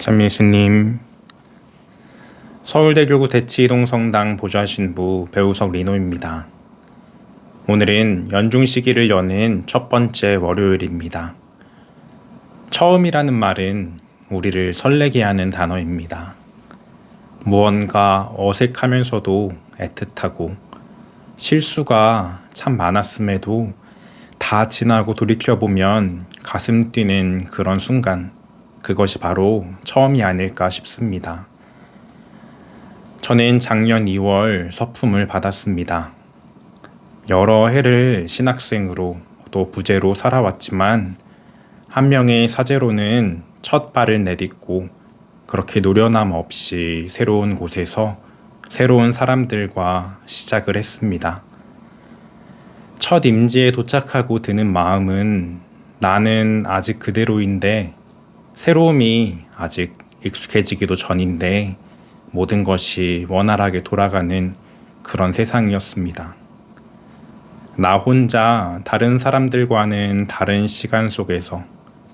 참 예수님 서울대교구 대치이동성당 보좌신부 배우석 리노입니다. 오늘은 연중 시기를 여는 첫 번째 월요일입니다. 처음이라는 말은 우리를 설레게 하는 단어입니다. 무언가 어색하면서도 애틋하고 실수가 참 많았음에도 다 지나고 돌이켜보면 가슴 뛰는 그런 순간 그것이 바로 처음이 아닐까 싶습니다. 저는 작년 2월 서품을 받았습니다. 여러 해를 신학생으로 또 부재로 살아왔지만 한 명의 사제로는 첫 발을 내딛고 그렇게 노련함 없이 새로운 곳에서 새로운 사람들과 시작을 했습니다. 첫 임지에 도착하고 드는 마음은 나는 아직 그대로인데 새로움이 아직 익숙해지기도 전인데 모든 것이 원활하게 돌아가는 그런 세상이었습니다. 나 혼자 다른 사람들과는 다른 시간 속에서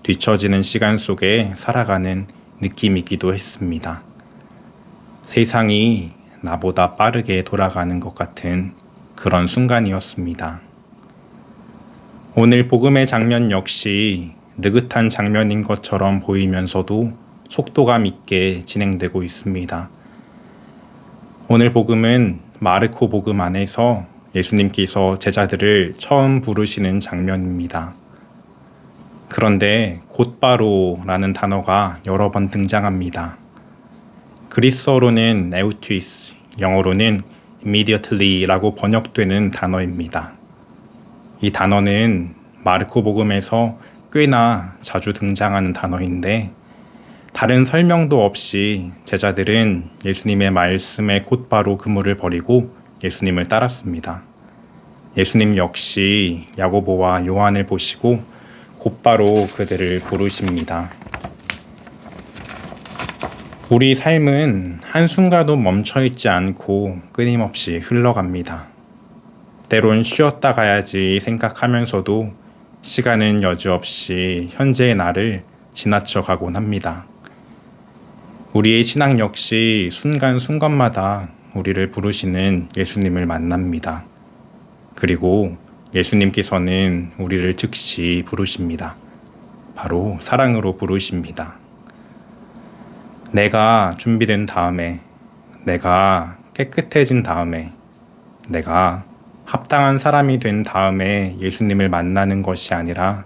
뒤처지는 시간 속에 살아가는 느낌이기도 했습니다. 세상이 나보다 빠르게 돌아가는 것 같은 그런 순간이었습니다. 오늘 복음의 장면 역시 느긋한 장면인 것처럼 보이면서도 속도감 있게 진행되고 있습니다. 오늘 복음은 마르코 복음 안에서 예수님께서 제자들을 처음 부르시는 장면입니다. 그런데 곧바로라는 단어가 여러 번 등장합니다. 그리스어로는 에우티스, 영어로는 immediately라고 번역되는 단어입니다. 이 단어는 마르코 복음에서 꽤나 자주 등장하는 단어인데 다른 설명도 없이 제자들은 예수님의 말씀에 곧바로 그물을 버리고 예수님을 따랐습니다. 예수님 역시 야고보와 요한을 보시고 곧바로 그들을 부르십니다. 우리 삶은 한순간도 멈춰 있지 않고 끊임없이 흘러갑니다. 때론 쉬었다 가야지 생각하면서도 시간은 여지없이 현재의 나를 지나쳐 가곤 합니다. 우리의 신앙 역시 순간순간마다 우리를 부르시는 예수님을 만납니다. 그리고 예수님께서는 우리를 즉시 부르십니다. 바로 사랑으로 부르십니다. 내가 준비된 다음에, 내가 깨끗해진 다음에, 내가 합당한 사람이 된 다음에 예수님을 만나는 것이 아니라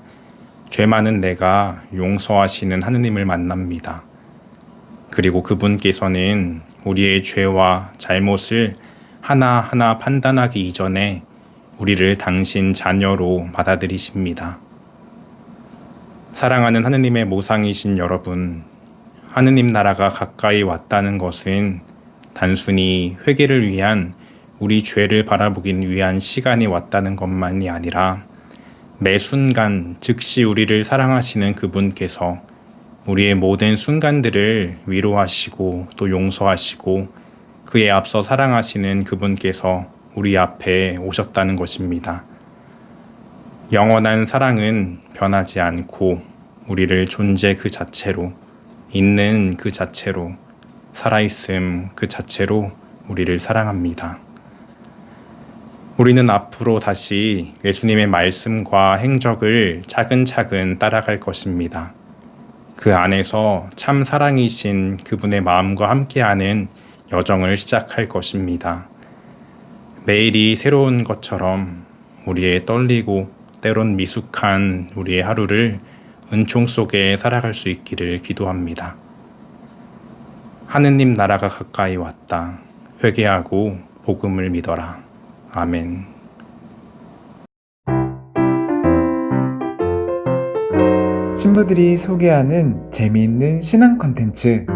죄 많은 내가 용서하시는 하느님을 만납니다. 그리고 그분께서는 우리의 죄와 잘못을 하나하나 판단하기 이전에 우리를 당신 자녀로 받아들이십니다. 사랑하는 하느님의 모상이신 여러분, 하느님 나라가 가까이 왔다는 것은 단순히 회개를 위한 우리 죄를 바라보기 위한 시간이 왔다는 것만이 아니라 매 순간 즉시 우리를 사랑하시는 그분께서 우리의 모든 순간들을 위로하시고 또 용서하시고 그에 앞서 사랑하시는 그분께서 우리 앞에 오셨다는 것입니다. 영원한 사랑은 변하지 않고 우리를 존재 그 자체로 있는 그 자체로 살아있음 그 자체로 우리를 사랑합니다. 우리는 앞으로 다시 예수님의 말씀과 행적을 차근차근 따라갈 것입니다. 그 안에서 참 사랑이신 그분의 마음과 함께하는 여정을 시작할 것입니다. 매일이 새로운 것처럼 우리의 떨리고 때론 미숙한 우리의 하루를 은총 속에 살아갈 수 있기를 기도합니다. 하느님 나라가 가까이 왔다. 회개하고 복음을 믿어라. 아멘. 신부들이 소개하는 재미있는 신앙 컨텐츠